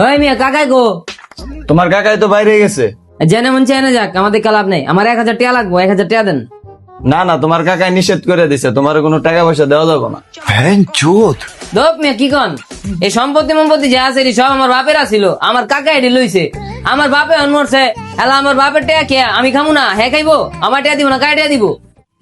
ওই মিয়া কাকাই গো। তোমার কাকাই তো বাইরে গেছে। জেনে মন চেনে যাক আমাদের নেই। আমার এক হাজার টাকা লাগবো এক হাজার টাকা দেন। না না তোমার কাকাই নিষেধ করে দিছে তোমার কোনো টাকা পয়সা দেওয়া যাবে না। দোপ মিয়া কি কন? এই সম্পত্তি সম্পত্তি যে আছে সব আমার বাপের আছিল। আমার কাকা এটি লইছে। আমার বাপে অন মরছে এলা আমার বাপের টাকা কে? আমি খামু না। হ্যাঁ খাইবো? আমার টাকা দিব না কায় টাকা দিব?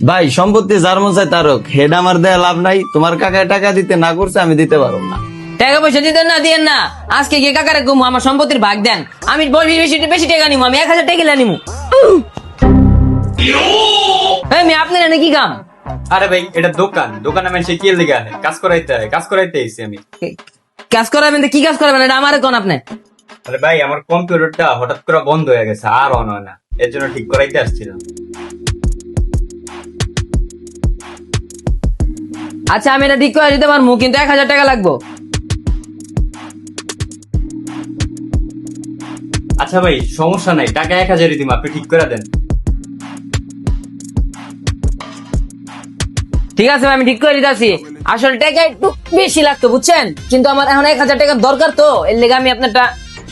ভাই সম্পত্তি যার মন চায় তারক হেড আমার দেয়া লাভ নাই। তোমার কাকায় টাকা দিতে না করছে আমি দিতে পারব না। টাকা পয়সা দিতেন না দিয়েন না। আজকে গিয়ে কাকারে কমু আমার সম্পত্তির ভাগ দেন। আমি বেশি বেশি বেশি টাকা নিবো আমি এক হাজার টাকা নিবো মেয়ে আপনার কি কাম? আরে ভাই এটা দোকান। দোকানে মানুষে কি লেগে আনে? কাজ করাইতে হয় কাজ করাইতে এসেছি আমি। কাজ করাবেন তো কি কাজ করাবেন? এটা আমার কোন আপনি? আরে ভাই আমার কম্পিউটারটা হঠাৎ করে বন্ধ হয়ে গেছে আর অন হয় না। এর জন্য ঠিক করাইতে আসছিলাম। আচ্ছা আমি এটা ঠিক করে দিতে পারব কিন্তু এক হাজার টাকা লাগবো। আচ্ছা ভাই সমস্যা নাই টাকা এক হাজারই দিম আপনি ঠিক করে দেন। ঠিক আছে আমি ঠিক করে দিতেছি। আসলে টাকা একটু বেশি লাগতো বুঝছেন? কিন্তু আমার এখন এক হাজার টাকার দরকার তো এর লেগে আমি আপনারটা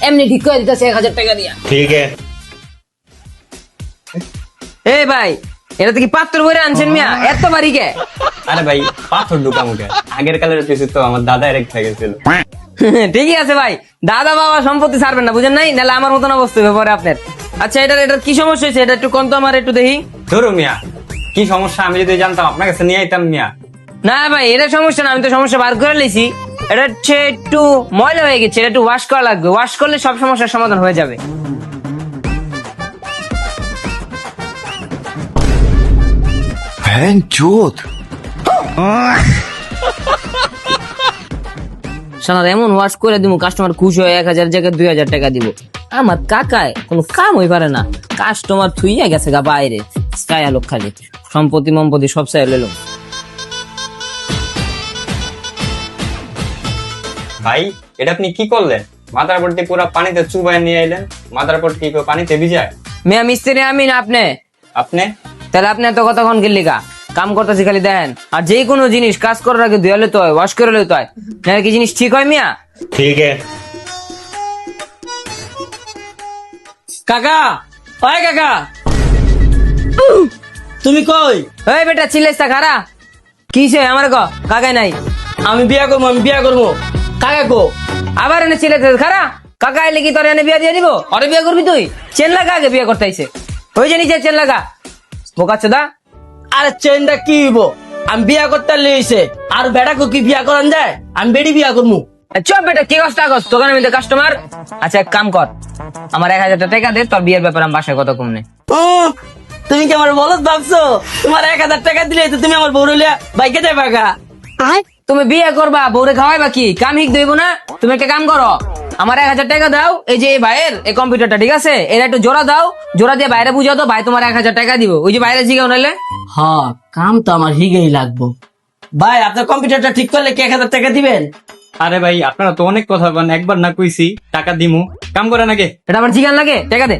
এমনি ঠিক করে দিতেছি এক হাজার টাকা দিয়া। ঠিক আছে এই ভাই এটা তো কি পাত্র ভরে আনছেন মিয়া? এত বাড়ি কে? আরে ভাই পাথর ঢুকা মুখে আগের কালের তো আমার দাদা রেখে গেছিল। ঠিকই আছে ভাই। দাদা বাবা সম্পত্তি ছাড়বেন না বুঝেন নাই? নাহলে আমার মতন অবস্থা হবে পরে আপনার। আচ্ছা এটার এটার কি সমস্যা হয়েছে? এটা একটু কম তো আমার একটু দেখি। ধরো মিয়া কি সমস্যা? আমি যদি জানতাম আপনার কাছে নিয়ে আইতাম মিয়া। না ভাই এটা সমস্যা না আমি তো সমস্যা বার করে লেছি এটা হচ্ছে একটু ময়লা হয়ে গেছে এটা একটু ওয়াশ করা লাগবে। ওয়াশ করলে সব সমস্যার সমাধান হয়ে যাবে। শোনার এমন ওয়াশ করে দিব কাস্টমার খুশি হয়ে এক হাজার জায়গায় দুই হাজার টাকা দিব। আমার কাকায় কোনো কাম হই পারে না। কাস্টমার থুইয়া গেছে গা বাইরে চায়া লোক খালি। সম্পত্তি মম্পত্তি সব চাই লেলো ভাই এটা আপনি কি করলেন? মাথার পর পানিতে চুবাই নিয়ে এলেন মাথার কি পানিতে ভিজায়? মেয়া মিস্ত্রি আমি না আপনি? আপনি? তাহলে আপনি এত কতক্ষণ গেলি গা কাম করতেছি খালি দেন। আর যে কোনো জিনিস কাজ করার আগে ধুয়ালে তো হয় ওয়াশ করে তো হয়। নাহলে কি জিনিস ঠিক হয় মিয়া? ঠিক কাকা ওই কাকা। তুমি কই? ওই বেটা চিল্লাইস খারা? কিসে আমার ক কাকাই নাই? আমি বিয়া করব আমি বিয়া করব। কাকা কো? আবার এনে চিল্লাইতে খারা? কাকা এলে কি তোর এনে বিয়া দিয়ে দিব? অরে বিয়া করবি তুই? চেন লাগা আগে বিয়া করতে আইছে। ওই যে নিচে চেন লাগা বোকাচ্ছে দা? আরে চেনটা কি হইব? আমি বিয়া করতে লইছে আর বেড়াকে কি বিয়া করান যায়? আমি বেড়ি বিয়া করব চপ বেটা কি কষ্ট আগস দোকানে মিলতে কাস্টমার আচ্ছা এক কাম কর। আমার এক হাজার টাকা দে তোর বিয়ের ব্যাপারে আমি বাসায় কত কমনে উম, তুমি কি আমার বলত ভাবছ? তোমার এক হাজার টাকা দিলে তো তুমি আমার বউরলিয়া বাইকে যাবে গা। তুমি বিয়ে করবা বউরে খাওয়াই বাকি কাম হিক দইব না? তুমি একটা কাম করো। আমার এক হাজার টাকা দাও এই যে ভাইয়ের এই কম্পিউটারটা ঠিক আছে? এর একটু জোড়া দাও জোড়া দিয়ে বাইরে বুঝাও তো ভাই তোমার এক হাজার টাকা দিব। ওই যে বাইরে জিগাও নাইলে। হ কাম তো আমার হিগেই লাগবো। ভাই আপনার কম্পিউটারটা ঠিক করলে কি এক হাজার টাকা দিবেন? আরে ভাই আপনারা তো অনেক কথা বলেন একবার না কইছি টাকা দিমু। কাম করে নাকি? এটা আমার জিগান লাগে? টাকা দে।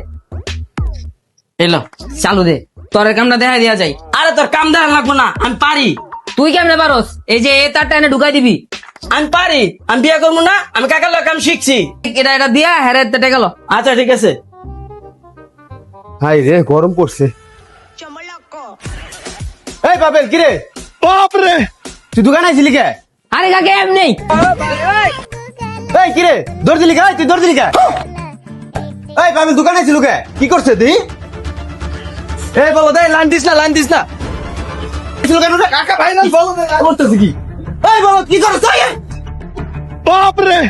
এলো চালু দে। তোর কামটা দেখাই দেওয়া যায়। আরে তোর কাম দেওয়া লাগবো না আমি পারি। তুই কেমনে পারস? এই যে এ তারটা এনে ঢুকাই দিবি। আমি পারি আমি বিয়া করব না আমি কাকার লোক আমি শিখছি। এটা এটা দিয়া হেরে টাকা গেল আচ্ছা ঠিক আছে। হাই রে গরম পড়ছে। এই পাবেল কিরে বাপ রে! তুই দোকানে আইছিলি কে? আরে কাকে এমনি এই কিরে দৌড় দিলি কে? তুই দৌড় দিলি কে? এই পাবেল দোকানে আইছিল কে? কি করছে তুই? এই বলো দে দিস না দিস না। আইছিল কেন কাকা ভাই না। বলো করতেছে কি? এই বলো কি করছ বাপ রে